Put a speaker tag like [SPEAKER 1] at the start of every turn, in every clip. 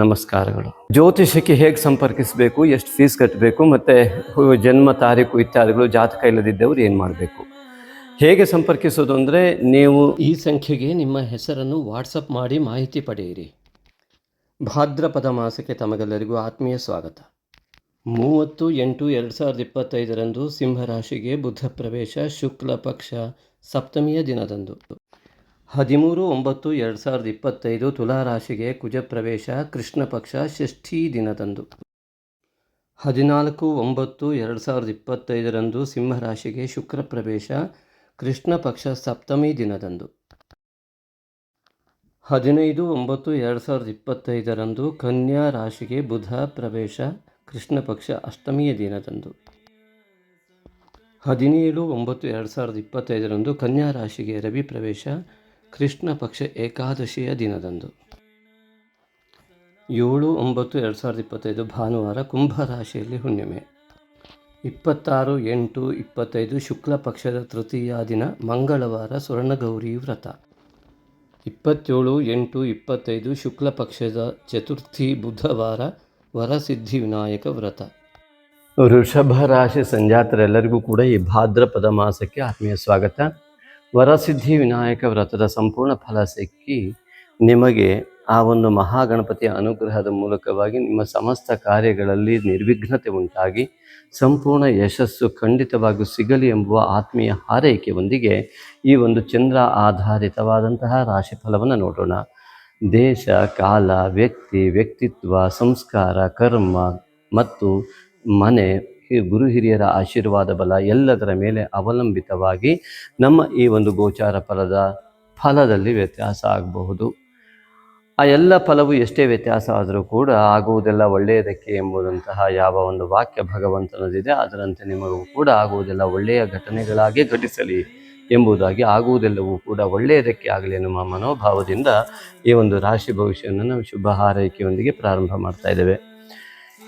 [SPEAKER 1] ನಮಸ್ಕಾರಗಳು. ಜ್ಯೋತಿಷಕ್ಕೆ ಹೇಗೆ ಸಂಪರ್ಕಿಸಬೇಕು, ಎಷ್ಟು ಫೀಸ್ ಕಟ್ಟಬೇಕು ಮತ್ತು ಜನ್ಮ ತಾರೀಕು ಇತ್ಯಾದಿಗಳು, ಜಾತಕ ಇಲ್ಲದಿದ್ದವರು ಏನು ಮಾಡಬೇಕು? ಹೇಗೆ ಸಂಪರ್ಕಿಸೋದು ಅಂದರೆ ನೀವು ಈ ಸಂಖ್ಯೆಗೆ ನಿಮ್ಮ ಹೆಸರನ್ನು ವಾಟ್ಸಪ್ ಮಾಡಿ ಮಾಹಿತಿ ಪಡೆಯಿರಿ. ಭಾದ್ರಪದ ಮಾಸಕ್ಕೆ ತಮಗೆಲ್ಲರಿಗೂ ಆತ್ಮೀಯ ಸ್ವಾಗತ. ಮೂವತ್ತು ಎಂಟು ಎರಡು ಸಾವಿರದ ಇಪ್ಪತ್ತೈದರಂದು ಸಿಂಹರಾಶಿಗೆ ಬುಧ ಪ್ರವೇಶ, ಶುಕ್ಲ ಪಕ್ಷ, ಸಪ್ತಮಿಯ ದಿನದಂದು. ಹದಿಮೂರು ಒಂಬತ್ತು ಎರಡು ಸಾವಿರದ ಇಪ್ಪತ್ತೈದು ತುಲಾ ರಾಶಿಗೆ ಕುಜ ಪ್ರವೇಶ ಕೃಷ್ಣ ಪಕ್ಷ ಷಷ್ಠಿ ದಿನದಂದು. ಹದಿನಾಲ್ಕು ಒಂಬತ್ತು ಎರಡು ಸಾವಿರದ ಇಪ್ಪತ್ತೈದರಂದು ಸಿಂಹರಾಶಿಗೆ ಶುಕ್ರ ಪ್ರವೇಶ ಕೃಷ್ಣ ಪಕ್ಷ ಸಪ್ತಮಿ ದಿನದಂದು. ಹದಿನೈದು ಒಂಬತ್ತು ಎರಡು ಸಾವಿರದ ಇಪ್ಪತ್ತೈದರಂದು ಕನ್ಯಾ ರಾಶಿಗೆ ಬುಧ ಪ್ರವೇಶ ಕೃಷ್ಣ ಪಕ್ಷ ಅಷ್ಟಮಿಯ ದಿನದಂದು. ಹದಿನೇಳು ಒಂಬತ್ತು ಎರಡು ಸಾವಿರದ ಇಪ್ಪತ್ತೈದರಂದು ಕನ್ಯಾ ರಾಶಿಗೆ ರವಿ ಪ್ರವೇಶ ಕೃಷ್ಣ ಪಕ್ಷ ಏಕಾದಶಿಯ ದಿನದಂದು. ಏಳು ಒಂಬತ್ತು ಎರಡು ಸಾವಿರದ ಇಪ್ಪತ್ತೈದು ಭಾನುವಾರ ಕುಂಭ ರಾಶಿಯಲ್ಲಿ ಹುಣ್ಣಿಮೆ. ಇಪ್ಪತ್ತಾರು ಎಂಟು ಇಪ್ಪತ್ತೈದು ಶುಕ್ಲ ಪಕ್ಷದ ತೃತೀಯ ದಿನ ಮಂಗಳವಾರ ಸ್ವರ್ಣಗೌರಿ ವ್ರತ. ಇಪ್ಪತ್ತೇಳು ಎಂಟು ಇಪ್ಪತ್ತೈದು ಶುಕ್ಲ ಪಕ್ಷದ ಚತುರ್ಥಿ ಬುಧವಾರ ವರಸಿದ್ಧಿ ವಿನಾಯಕ ವ್ರತ. ವೃಷಭ ರಾಶಿ ಸಂಜಾತರೆಲ್ಲರಿಗೂ ಕೂಡ ಈ ಭಾದ್ರಪದ ಮಾಸಕ್ಕೆ ಆತ್ಮೀಯ ಸ್ವಾಗತ. ವರಸಿದ್ಧಿ ವಿನಾಯಕ ವ್ರತದ ಸಂಪೂರ್ಣ ಫಲ ಸಿಕ್ಕಿ ನಿಮಗೆ ಆ ಒಂದು ಮಹಾಗಣಪತಿಯ ಅನುಗ್ರಹದ ಮೂಲಕವಾಗಿ ನಿಮ್ಮ ಸಮಸ್ತ ಕಾರ್ಯಗಳಲ್ಲಿ ನಿರ್ವಿಘ್ನತೆ ಉಂಟಾಗಿ ಸಂಪೂರ್ಣ ಯಶಸ್ಸು ಖಂಡಿತವಾಗೂ ಸಿಗಲಿ ಎಂಬುವ ಆತ್ಮೀಯ ಹಾರೈಕೆಯೊಂದಿಗೆ ಈ ಒಂದು ಚಂದ್ರ ಆಧಾರಿತವಾದಂತಹ ರಾಶಿಫಲವನ್ನು ನೋಡೋಣ. ದೇಶ, ಕಾಲ, ವ್ಯಕ್ತಿ, ವ್ಯಕ್ತಿತ್ವ, ಸಂಸ್ಕಾರ, ಕರ್ಮ ಮತ್ತು ಮನೆ ಗುರು ಹಿರಿಯರ ಆಶೀರ್ವಾದ ಬಲ ಎಲ್ಲದರ ಮೇಲೆ ಅವಲಂಬಿತವಾಗಿ ನಮ್ಮ ಈ ಒಂದು ಗೋಚಾರ ಫಲದ ಫಲದಲ್ಲಿ ವ್ಯತ್ಯಾಸ ಆಗಬಹುದು. ಆ ಎಲ್ಲ ಫಲವು ಎಷ್ಟೇ ವ್ಯತ್ಯಾಸ ಆದರೂ ಕೂಡ ಆಗುವುದೆಲ್ಲ ಒಳ್ಳೆಯದಕ್ಕೆ ಎಂಬುದಂತಹ ಯಾವ ಒಂದು ವಾಕ್ಯ ಭಗವಂತನದಿದೆ. ಅದರಂತೆ ನಿಮಗೂ ಕೂಡ ಆಗುವುದೆಲ್ಲ ಒಳ್ಳೆಯ ಘಟನೆಗಳಾಗಿ ಘಟಿಸಲಿ ಎಂಬುದಾಗಿ ಆಗುವುದೆಲ್ಲವೂ ಕೂಡ ಒಳ್ಳೆಯದಕ್ಕೆ ಆಗಲಿ ಎನ್ನುವ ಮನೋಭಾವದಿಂದ ಈ ಒಂದು ರಾಶಿ ಭವಿಷ್ಯವನ್ನು ನಾವು ಶುಭ ಹಾರೈಕೆಯೊಂದಿಗೆ ಪ್ರಾರಂಭ ಮಾಡ್ತಾ ಇದ್ದೇವೆ.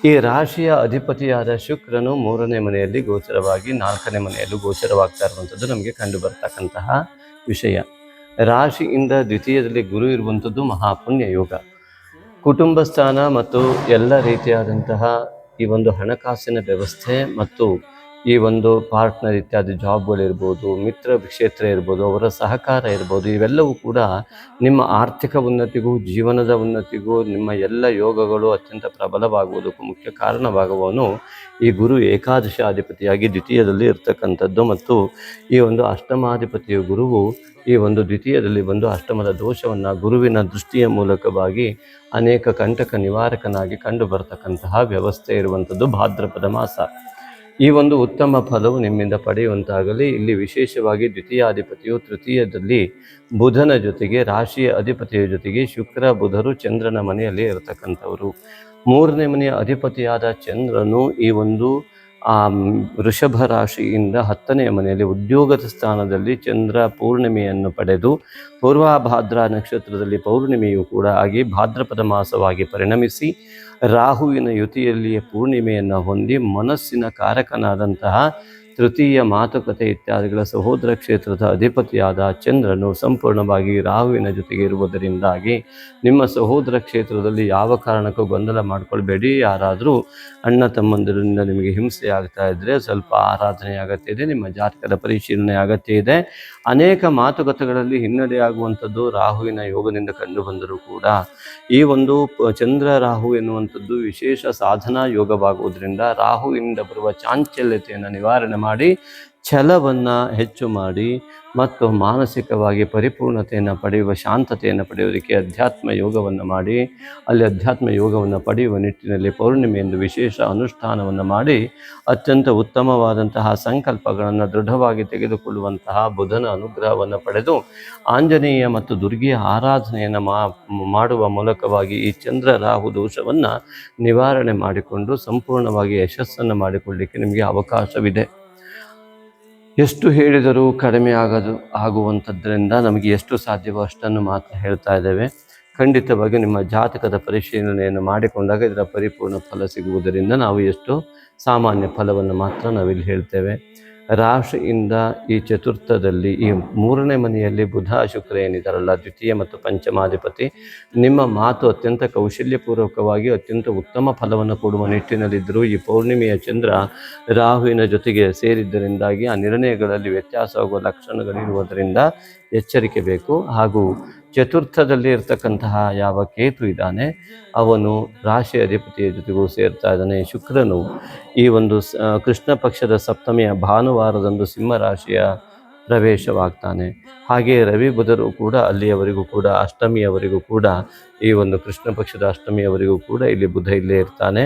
[SPEAKER 1] ಈ ರಾಶಿಯ ಅಧಿಪತಿಯಾದ ಶುಕ್ರನು ಮೂರನೇ ಮನೆಯಲ್ಲಿ ಗೋಚರವಾಗಿ, ನಾಲ್ಕನೇ ಮನೆಯಲ್ಲೂ ಗೋಚರವಾಗ್ತಾ ಇರುವಂಥದ್ದು ನಮಗೆ ಕಂಡು ಬರ್ತಕ್ಕಂತಹ ವಿಷಯ. ರಾಶಿಯಿಂದ ದ್ವಿತೀಯದಲ್ಲಿ ಗುರು ಇರುವಂಥದ್ದು ಮಹಾಪುಣ್ಯ ಯೋಗ. ಕುಟುಂಬ ಸ್ಥಾನ ಮತ್ತು ಎಲ್ಲ ರೀತಿಯಾದಂತಹ ಈ ಒಂದು ಹಣಕಾಸಿನ ವ್ಯವಸ್ಥೆ ಮತ್ತು ಈ ಒಂದು ಪಾರ್ಟ್ನರ್ ಇತ್ಯಾದಿ ಜಾಬ್ಗಳಿರ್ಬೋದು ಮಿತ್ರ ಕ್ಷೇತ್ರ ಇರ್ಬೋದು, ಅವರ ಸಹಕಾರ ಇರ್ಬೋದು, ಇವೆಲ್ಲವೂ ಕೂಡ ನಿಮ್ಮ ಆರ್ಥಿಕ ಉನ್ನತಿಗೂ, ಜೀವನದ ಉನ್ನತಿಗೂ, ನಿಮ್ಮ ಎಲ್ಲ ಯೋಗಗಳು ಅತ್ಯಂತ ಪ್ರಬಲವಾಗುವುದಕ್ಕೂ ಮುಖ್ಯ ಕಾರಣವಾಗುವವನು ಈ ಗುರು ಏಕಾದಶಾಧಿಪತಿಯಾಗಿ ದ್ವಿತೀಯದಲ್ಲಿ ಇರ್ತಕ್ಕಂಥದ್ದು. ಮತ್ತು ಈ ಒಂದು ಅಷ್ಟಮಾಧಿಪತಿಯ ಗುರುವು ಈ ಒಂದು ದ್ವಿತೀಯದಲ್ಲಿ ಬಂದು ಅಷ್ಟಮದ ದೋಷವನ್ನು ಗುರುವಿನ ದೃಷ್ಟಿಯ ಮೂಲಕವಾಗಿ ಅನೇಕ ಕಂಟಕ ನಿವಾರಕನಾಗಿ ಕಂಡು ಬರತಕ್ಕಂತಹ ವ್ಯವಸ್ಥೆ ಇರುವಂಥದ್ದು ಭಾದ್ರಪದ ಮಾಸ. ಈ ಒಂದು ಉತ್ತಮ ಫಲವು ನಿಮ್ಮಿಂದ ಪಡೆಯುವಂತಾಗಲಿ. ಇಲ್ಲಿ ವಿಶೇಷವಾಗಿ ದ್ವಿತೀಯಾಧಿಪತಿಯು ತೃತೀಯದಲ್ಲಿ ಬುಧನ ಜೊತೆಗೆ ರಾಶಿಯ ಅಧಿಪತಿಯ ಜೊತೆಗೆ ಶುಕ್ರ, ಬುಧರು ಚಂದ್ರನ ಮನೆಯಲ್ಲಿ ಇರತಕ್ಕಂಥವರು. ಮೂರನೇ ಮನೆಯ ಅಧಿಪತಿಯಾದ ಚಂದ್ರನು ಈ ಒಂದು ಆ ವೃಷಭ ರಾಶಿಯಿಂದ ಹತ್ತನೆಯ ಮನೆಯಲ್ಲಿ ಉದ್ಯೋಗದ ಸ್ಥಾನದಲ್ಲಿ ಚಂದ್ರ ಪೂರ್ಣಿಮೆಯನ್ನು ಪಡೆದು ಪೂರ್ವಾಭಾದ್ರ ನಕ್ಷತ್ರದಲ್ಲಿ ಪೌರ್ಣಿಮೆಯು ಕೂಡ ಆಗಿ ಭಾದ್ರಪದ ಮಾಸವಾಗಿ ಪರಿಣಮಿಸಿ ರಾಹುವಿನ ಯುತಿಯಲ್ಲಿಯೇ ಪೂರ್ಣಿಮೆಯನ್ನು ಹೊಂದಿ ಮನಸ್ಸಿನ ಕಾರಕನಾದಂತಹ ತೃತೀಯ ಮಾತುಕತೆ ಇತ್ಯಾದಿಗಳ ಸಹೋದರ ಕ್ಷೇತ್ರದ ಅಧಿಪತಿಯಾದ ಚಂದ್ರನು ಸಂಪೂರ್ಣವಾಗಿ ರಾಹುವಿನ ಜೊತೆಗೆ ಇರುವುದರಿಂದಾಗಿ ನಿಮ್ಮ ಸಹೋದರ ಕ್ಷೇತ್ರದಲ್ಲಿ ಯಾವ ಕಾರಣಕ್ಕೂ ಗೊಂದಲ ಮಾಡಿಕೊಳ್ಬೇಡಿ. ಯಾರಾದರೂ ಅಣ್ಣ ತಮ್ಮಂದಿರಿಂದ ನಿಮಗೆ ಹಿಂಸೆ ಆಗ್ತಾ ಇದ್ದರೆ ಸ್ವಲ್ಪ ಆರಾಧನೆ ಅಗತ್ಯ ಇದೆ, ನಿಮ್ಮ ಜಾತಕದ ಪರಿಶೀಲನೆ ಅಗತ್ಯ ಇದೆ. ಅನೇಕ ಮಾತುಕತೆಗಳಲ್ಲಿ ಹಿನ್ನಡೆಯಾಗುವಂಥದ್ದು ರಾಹುವಿನ ಯೋಗದಿಂದ ಕಂಡುಬಂದರೂ ಕೂಡ ಈ ಒಂದು ಚಂದ್ರ ರಾಹು ಎನ್ನುವಂಥದ್ದು ವಿಶೇಷ ಸಾಧನಾ ಯೋಗವಾಗುವುದರಿಂದ ರಾಹುವಿನಿಂದ ಬರುವ ಚಾಂಚಲ್ಯತೆಯನ್ನು ನಿವಾರಣೆ ಮಾಡಿ, ಛಲವನ್ನು ಹೆಚ್ಚು ಮಾಡಿ ಮತ್ತು ಮಾನಸಿಕವಾಗಿ ಪರಿಪೂರ್ಣತೆಯನ್ನು ಪಡೆಯುವ ಶಾಂತತೆಯನ್ನು ಪಡೆಯುವುದಕ್ಕೆ ಅಧ್ಯಾತ್ಮ ಯೋಗವನ್ನು ಮಾಡಿ. ಅಲ್ಲಿ ಅಧ್ಯಾತ್ಮ ಯೋಗವನ್ನು ಪಡೆಯುವ ನಿಟ್ಟಿನಲ್ಲಿ ಪೌರ್ಣಿಮೆಯೆಂದು ವಿಶೇಷ ಅನುಷ್ಠಾನವನ್ನು ಮಾಡಿ, ಅತ್ಯಂತ ಉತ್ತಮವಾದಂತಹ ಸಂಕಲ್ಪಗಳನ್ನು ದೃಢವಾಗಿ ತೆಗೆದುಕೊಳ್ಳುವಂತಹ ಬುಧನ ಅನುಗ್ರಹವನ್ನು ಪಡೆದು, ಆಂಜನೇಯ ಮತ್ತು ದುರ್ಗೆಯ ಆರಾಧನೆಯನ್ನು ಮಾಡುವ ಮೂಲಕವಾಗಿ ಈ ಚಂದ್ರ ರಾಹು ದೋಷವನ್ನು ನಿವಾರಣೆ ಮಾಡಿಕೊಂಡು ಸಂಪೂರ್ಣವಾಗಿ ಯಶಸ್ಸನ್ನು ಮಾಡಿಕೊಳ್ಳಲಿಕ್ಕೆ ನಿಮಗೆ ಅವಕಾಶವಿದೆ. ಎಷ್ಟು ಹೇಳಿದರೂ ಕಡಿಮೆ ಆಗದು ಆಗುವಂಥದ್ದರಿಂದ ನಮಗೆ ಎಷ್ಟು ಸಾಧ್ಯವೋ ಅಷ್ಟನ್ನು ಮಾತ್ರ ಹೇಳ್ತಾ ಇದ್ದೇವೆ. ಖಂಡಿತವಾಗಿ ನಿಮ್ಮ ಜಾತಕದ ಪರಿಶೀಲನೆಯನ್ನು ಮಾಡಿಕೊಂಡಾಗ ಇದರ ಪರಿಪೂರ್ಣ ಫಲ ಸಿಗುವುದರಿಂದ ನಾವು ಎಷ್ಟು ಸಾಮಾನ್ಯ ಫಲವನ್ನು ಮಾತ್ರ ನಾವಿಲ್ಲಿ ಹೇಳ್ತೇವೆ. ರಾಶಿಯಿಂದ ಈ ಚತುರ್ಥದಲ್ಲಿ ಈ ಮೂರನೇ ಮನೆಯಲ್ಲಿ ಬುಧ, ಶುಕ್ರ, ಏನಿದಾರಲ್ಲ, ದ್ವಿತೀಯ ಮತ್ತು ಪಂಚಮಾಧಿಪತಿ, ನಿಮ್ಮ ಮಾತು ಅತ್ಯಂತ ಕೌಶಲ್ಯಪೂರ್ವಕವಾಗಿ ಅತ್ಯಂತ ಉತ್ತಮ ಫಲವನ್ನು ಕೊಡುವ ನಿಟ್ಟಿನಲ್ಲಿದ್ದರೂ ಈ ಪೌರ್ಣಿಮೆಯ ಚಂದ್ರ ರಾಹುವಿನ ಜೊತೆಗೆ ಸೇರಿದ್ದರಿಂದಾಗಿ ಆ ನಿರ್ಣಯಗಳಲ್ಲಿ ವ್ಯತ್ಯಾಸವಾಗುವ ಲಕ್ಷಣಗಳಿರುವುದರಿಂದ ಎಚ್ಚರಿಕೆ ಬೇಕು ಹಾಗೂ ಚತುರ್ಥದಲ್ಲಿ ಇರ್ತಕ್ಕಂತಹ ಯಾವ ಕೇತು ಇದ್ದಾನೆ, ಅವನು ರಾಶಿ ಅಧಿಪತಿಯ ಜೊತೆಗೂ ಸೇರ್ತಾ ಇದ್ದಾನೆ. ಶುಕ್ರನು ಈ ಒಂದು ಕೃಷ್ಣ ಪಕ್ಷದ ಸಪ್ತಮಿಯ ಭಾನುವಾರದಂದು ಸಿಂಹ ರಾಶಿಯ ಪ್ರವೇಶವಾಗ್ತಾನೆ. ಹಾಗೆ ರವಿ ಬುಧರು ಕೂಡ ಅಲ್ಲಿಯವರೆಗೂ ಕೂಡ, ಅಷ್ಟಮಿಯವರೆಗೂ ಕೂಡ, ಈ ಒಂದು ಕೃಷ್ಣ ಪಕ್ಷದ ಅಷ್ಟಮಿಯವರೆಗೂ ಕೂಡ ಇಲ್ಲಿ ಬುಧ ಇಲ್ಲೇ ಇರ್ತಾನೆ.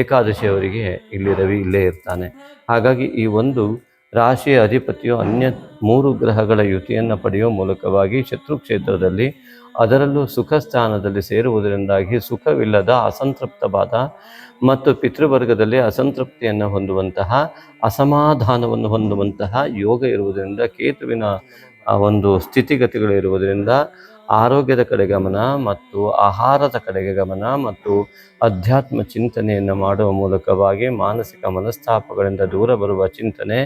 [SPEAKER 1] ಏಕಾದಶಿಯವರಿಗೆ ಇಲ್ಲಿ ರವಿ ಇಲ್ಲೇ ಇರ್ತಾನೆ. ಹಾಗಾಗಿ ಈ ಒಂದು ರಾಶಿಯ ಅಧಿಪತಿಯು ಅನ್ಯ ಮೂರು ಗ್ರಹಗಳ ಯುತಿಯನ್ನು ಪಡೆಯುವ ಮೂಲಕವಾಗಿ ಶತ್ರು ಕ್ಷೇತ್ರದಲ್ಲಿ ಅದರಲ್ಲೂ ಸುಖ ಸ್ಥಾನದಲ್ಲಿ ಸೇರುವುದರಿಂದಾಗಿ ಸುಖವಿಲ್ಲದ ಅಸಂತೃಪ್ತವಾದ ಮತ್ತು ಪಿತೃವರ್ಗದಲ್ಲಿ ಅಸಂತೃಪ್ತಿಯನ್ನು ಹೊಂದುವಂತಹ, ಅಸಮಾಧಾನವನ್ನು ಹೊಂದುವಂತಹ ಯೋಗ ಇರುವುದರಿಂದ, ಕೇತುವಿನ ಒಂದು ಸ್ಥಿತಿಗತಿಗಳು ಇರುವುದರಿಂದ ಆರೋಗ್ಯದ ಕಡೆ ಗಮನ ಮತ್ತು ಆಹಾರದ ಕಡೆಗೆ ಗಮನ ಮತ್ತು ಅಧ್ಯಾತ್ಮ ಚಿಂತನೆಯನ್ನು ಮಾಡುವ ಮೂಲಕವಾಗಿ ಮಾನಸಿಕ ಮನಸ್ತಾಪಗಳಿಂದ ದೂರ ಬರುವ ಚಿಂತನೆ,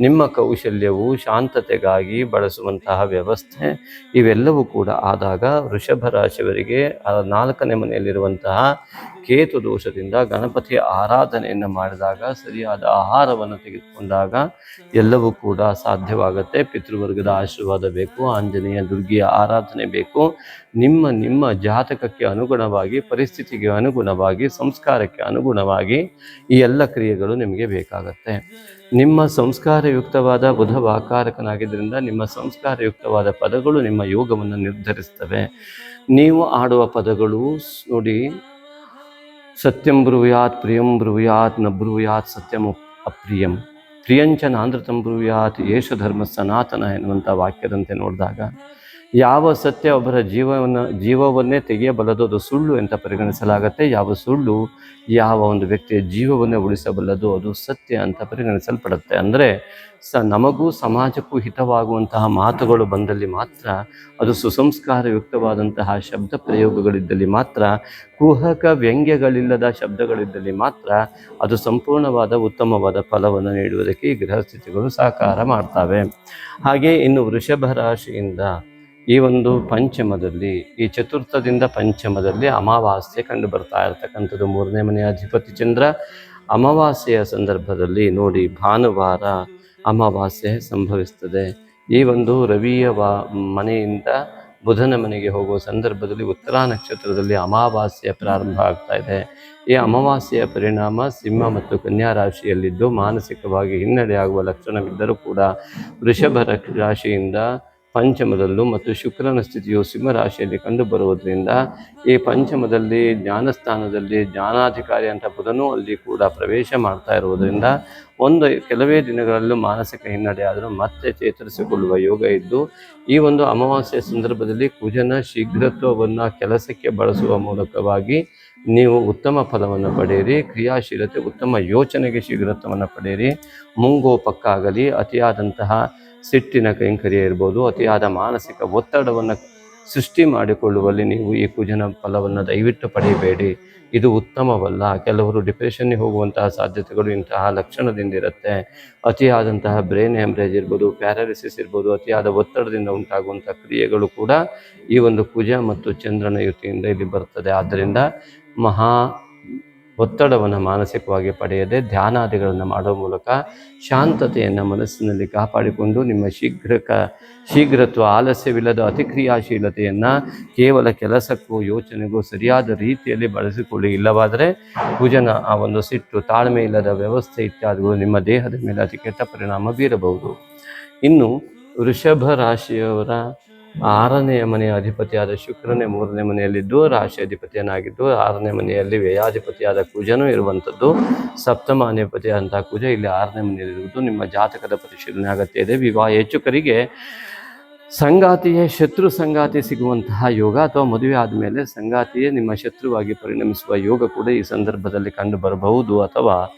[SPEAKER 1] ನಿಮ್ಮ ಕೌಶಲ್ಯವು ಶಾಂತತೆಗಾಗಿ ಬಳಸುವಂತಹ ವ್ಯವಸ್ಥೆ, ಇವೆಲ್ಲವೂ ಕೂಡ ಆದಾಗ ವೃಷಭ ರಾಶಿಯವರಿಗೆ ನಾಲ್ಕನೇ ಮನೆಯಲ್ಲಿರುವಂತಹ ಕೇತು ದೋಷದಿಂದ ಗಣಪತಿಯ ಆರಾಧನೆಯನ್ನು ಮಾಡಿದಾಗ, ಸರಿಯಾದ ಆಹಾರವನ್ನು ತೆಗೆದುಕೊಂಡಾಗ ಎಲ್ಲವೂ ಕೂಡ ಸಾಧ್ಯವಾಗುತ್ತೆ. ಪಿತೃವರ್ಗದ ಆಶೀರ್ವಾದ ಬೇಕು. ಆಂಜನೇಯ ದುರ್ಗಿಯ ಆರಾಧನೆ ಬೇಕು. ನಿಮ್ಮ ನಿಮ್ಮ ಜಾತಕಕ್ಕೆ ಅನುಗುಣವಾಗಿ, ಪರಿಸ್ಥಿತಿಗೆ ಅನುಗುಣವಾಗಿ, ಸಂಸ್ಕಾರಕ್ಕೆ ಅನುಗುಣವಾಗಿ ಈ ಎಲ್ಲ ಕ್ರಿಯೆಗಳು ನಿಮಗೆ ಬೇಕಾಗತ್ತೆ. ನಿಮ್ಮ ಸಂಸ್ಕಾರಯುಕ್ತವಾದ ಬುಧ ವಾಕಾರಕನಾಗಿದ್ದರಿಂದ ನಿಮ್ಮ ಸಂಸ್ಕಾರಯುಕ್ತವಾದ ಪದಗಳು ನಿಮ್ಮ ಯೋಗವನ್ನು ನಿರ್ಧರಿಸ್ತವೆ. ನೀವು ಆಡುವ ಪದಗಳು ನೋಡಿ, ಸತ್ಯಂ ಬ್ರೂಯಾತ್, ಪ್ರಿಯಂ ಬ್ರೂಯಾತ್, ನ ಬ್ರೂಯಾತ್, ಸತ್ಯಂ ಅಪ್ರಿಯಂ. ಪ್ರಿಯಂಚ ನಾಂದ್ರತಂ ಬ್ರೂಯಾತ್ ಯೇಷ ಧರ್ಮ ಸನಾತನ ಎನ್ನುವಂಥ ವಾಕ್ಯದಂತೆ ನೋಡಿದಾಗ ಯಾವ ಸತ್ಯ ಒಬ್ಬರ ಜೀವವನ್ನು, ಜೀವವನ್ನೇ ತೆಗೆಯಬಲ್ಲದು ಅದು ಸುಳ್ಳು ಅಂತ ಪರಿಗಣಿಸಲಾಗತ್ತೆ. ಯಾವ ಸುಳ್ಳು, ಯಾವ ಒಂದು ವ್ಯಕ್ತಿಯ ಜೀವವನ್ನೇ ಉಳಿಸಬಲ್ಲದು ಅದು ಸತ್ಯ ಅಂತ ಪರಿಗಣಿಸಲ್ಪಡುತ್ತೆ. ಅಂದರೆ ಸ, ನಮಗೂ ಸಮಾಜಕ್ಕೂ ಹಿತವಾಗುವಂತಹ ಮಾತುಗಳು ಬಂದಲ್ಲಿ ಮಾತ್ರ, ಅದು ಸುಸಂಸ್ಕಾರಯುಕ್ತವಾದಂತಹ ಶಬ್ದ ಪ್ರಯೋಗಗಳಿದ್ದಲ್ಲಿ ಮಾತ್ರ, ಕುಹಕ ವ್ಯಂಗ್ಯಗಳಿಲ್ಲದ ಶಬ್ದಗಳಿದ್ದಲ್ಲಿ ಮಾತ್ರ ಅದು ಸಂಪೂರ್ಣವಾದ ಉತ್ತಮವಾದ ಫಲವನ್ನು ನೀಡುವುದಕ್ಕೆ ಈ ಗೃಹಸ್ಥಿತಿಗಳು ಸಹಕಾರ ಮಾಡ್ತವೆ. ಹಾಗೆ ಇನ್ನು ವೃಷಭ ರಾಶಿಯಿಂದ ಈ ಒಂದು ಪಂಚಮದಲ್ಲಿ, ಈ ಚತುರ್ಥದಿಂದ ಪಂಚಮದಲ್ಲಿ ಅಮಾವಾಸ್ಯೆ ಕಂಡು ಬರ್ತಾ ಇರತಕ್ಕಂಥದ್ದು. ಮೂರನೇ ಮನೆಯ ಅಧಿಪತಿ ಚಂದ್ರ, ಅಮಾವಾಸ್ಯೆಯ ಸಂದರ್ಭದಲ್ಲಿ ನೋಡಿ ಭಾನುವಾರ ಅಮಾವಾಸ್ಯೆ ಸಂಭವಿಸ್ತದೆ. ಈ ಒಂದು ರವಿಯ ವಾ, ಮನೆಯಿಂದ ಬುಧನ ಮನೆಗೆ ಹೋಗುವ ಸಂದರ್ಭದಲ್ಲಿ ಉತ್ತರ ನಕ್ಷತ್ರದಲ್ಲಿ ಅಮಾವಾಸ್ಯೆ ಪ್ರಾರಂಭ ಆಗ್ತಾ ಇದೆ. ಈ ಅಮಾವಾಸ್ಯೆಯ ಪರಿಣಾಮ ಸಿಂಹ ಮತ್ತು ಕನ್ಯಾ ರಾಶಿಯಲ್ಲಿದ್ದು ಮಾನಸಿಕವಾಗಿ ಹಿನ್ನಡೆಯಾಗುವ ಲಕ್ಷಣವಿದ್ದರೂ ಕೂಡ ವೃಷಭ ರಾಶಿಯಿಂದ ಪಂಚಮದಲ್ಲೂ ಮತ್ತು ಶುಕ್ರನ ಸ್ಥಿತಿಯು ಸಿಂಹರಾಶಿಯಲ್ಲಿ ಕಂಡುಬರುವುದರಿಂದ ಈ ಪಂಚಮದಲ್ಲಿ ಜ್ಞಾನಸ್ಥಾನದಲ್ಲಿ ಜ್ಞಾನಾಧಿಕಾರಿ ಅಂತ ಬುಧನು ಅಲ್ಲಿ ಕೂಡ ಪ್ರವೇಶ ಮಾಡ್ತಾ ಇರುವುದರಿಂದ ಒಂದು ಕೆಲವೇ ದಿನಗಳಲ್ಲೂ ಮಾನಸಿಕ ಹಿನ್ನಡೆ ಆದರೂ ಮತ್ತೆ ಚೇತರಿಸಿಕೊಳ್ಳುವ ಯೋಗ ಇದ್ದು, ಈ ಒಂದು ಅಮಾವಾಸ್ಯೆ ಸಂದರ್ಭದಲ್ಲಿ ಕುಜನ ಶೀಘ್ರತ್ವವನ್ನು ಕೆಲಸಕ್ಕೆ ಬಳಸುವ ಮೂಲಕವಾಗಿ ನೀವು ಉತ್ತಮ ಫಲವನ್ನು ಪಡೆಯಿರಿ, ಕ್ರಿಯಾಶೀಲತೆ, ಉತ್ತಮ ಯೋಚನೆಗೆ ಶೀಘ್ರತ್ವವನ್ನು ಪಡೆಯಿರಿ, ಮುಂಗೋಪಕ್ಕಾಗಲಿ, ಅತಿಯಾದಂತಹ ಸಿಟ್ಟಿನ ಕೈಂಕರ್ಯ ಇರ್ಬೋದು ಅತಿಯಾದ ಮಾನಸಿಕ ಒತ್ತಡವನ್ನು ಸೃಷ್ಟಿ ಮಾಡಿಕೊಳ್ಳುವಲ್ಲಿ ನೀವು ಈ ಕುಜನ ಫಲವನ್ನು ದಯವಿಟ್ಟು ಪಡೆಯಬೇಡಿ. ಇದು ಉತ್ತಮವಲ್ಲ. ಕೆಲವರು ಡಿಪ್ರೆಷನ್ಗೆ ಹೋಗುವಂತಹ ಸಾಧ್ಯತೆಗಳು ಇಂತಹ ಲಕ್ಷಣದಿಂದ ಇರುತ್ತೆ. ಅತಿಯಾದಂತಹ ಬ್ರೈನ್ ಹ್ಯಾಮ್ರೇಜ್ ಇರ್ಬೋದು, ಪ್ಯಾರಾಲಿಸಿಸ್ ಇರ್ಬೋದು ಅತಿಯಾದ ಒತ್ತಡದಿಂದ ಉಂಟಾಗುವಂಥ ಕ್ರಿಯೆಗಳು ಕೂಡ ಈ ಒಂದು ಕುಜ ಮತ್ತು ಚಂದ್ರನ ಯುತಿಯಿಂದ ಇಲ್ಲಿ ಬರ್ತದೆ ಆದ್ದರಿಂದ ಮಹಾ ಒತ್ತಡವನ್ನು ಮಾನಸಿಕವಾಗಿ ಪಡೆಯದೆ ಧ್ಯಾನಾದಿಗಳನ್ನು ಮಾಡುವ ಮೂಲಕ ಶಾಂತತೆಯನ್ನು ಮನಸ್ಸಿನಲ್ಲಿ ಕಾಪಾಡಿಕೊಂಡು ನಿಮ್ಮ ಶೀಘ್ರ ಕ, ಶೀಘ್ರತ್ವ ಆಲಸ್ಯವಿಲ್ಲದ ಅತಿಕ್ರಿಯಾಶೀಲತೆಯನ್ನು ಕೇವಲ ಕೆಲಸಕ್ಕೂ ಯೋಚನೆಗೂ ಸರಿಯಾದ ರೀತಿಯಲ್ಲಿ ಬಳಸಿಕೊಳ್ಳಿ. ಇಲ್ಲವಾದರೆ ಪೂಜನ ಆ ಒಂದು ಸಿಟ್ಟು, ತಾಳ್ಮೆ ಇಲ್ಲದ ವ್ಯವಸ್ಥೆ ಇತ್ಯಾದಿಗಳು ನಿಮ್ಮ ದೇಹದ ಮೇಲೆ ಅತಿ ಕೆಟ್ಟ ಪರಿಣಾಮ ಬೀರಬಹುದು. ಇನ್ನು ವೃಷಭ ರಾಶಿಯವರ ಆರನೆಯ ಮನೆಯ ಅಧಿಪತಿಯಾದ ಶುಕ್ರನೇ ಮೂರನೇ ಮನೆಯಲ್ಲಿದ್ದು, ರಾಶಿ ಅಧಿಪತಿಯನ್ನಾಗಿದ್ದು ಆರನೇ ಮನೆಯಲ್ಲಿ ವ್ಯಯಾಧಿಪತಿಯಾದ ಕುಜನೂ ಇರುವಂಥದ್ದು. ಸಪ್ತಮ ಅಧಿಪತಿಯಾದಂತಹ ಕುಜ ಇಲ್ಲಿ ಆರನೇ ಮನೆಯಲ್ಲಿರುವುದು. ನಿಮ್ಮ ಜಾತಕದ ಪರಿಶೀಲನೆ ಅಗತ್ಯ ಇದೆ. ವಿವಾಹ ಹೆಚ್ಚುಕರಿಗೆ ಸಂಗಾತಿಯೇ ಶತ್ರು ಸಂಗಾತಿ ಸಿಗುವಂತಹ ಯೋಗ ಅಥವಾ ಮದುವೆ ಆದಮೇಲೆ ಸಂಗಾತಿಯೇ ನಿಮ್ಮ ಶತ್ರುವಾಗಿ ಪರಿಣಮಿಸುವ ಯೋಗ ಕೂಡ ಈ ಸಂದರ್ಭದಲ್ಲಿ ಕಂಡು ಅಥವಾ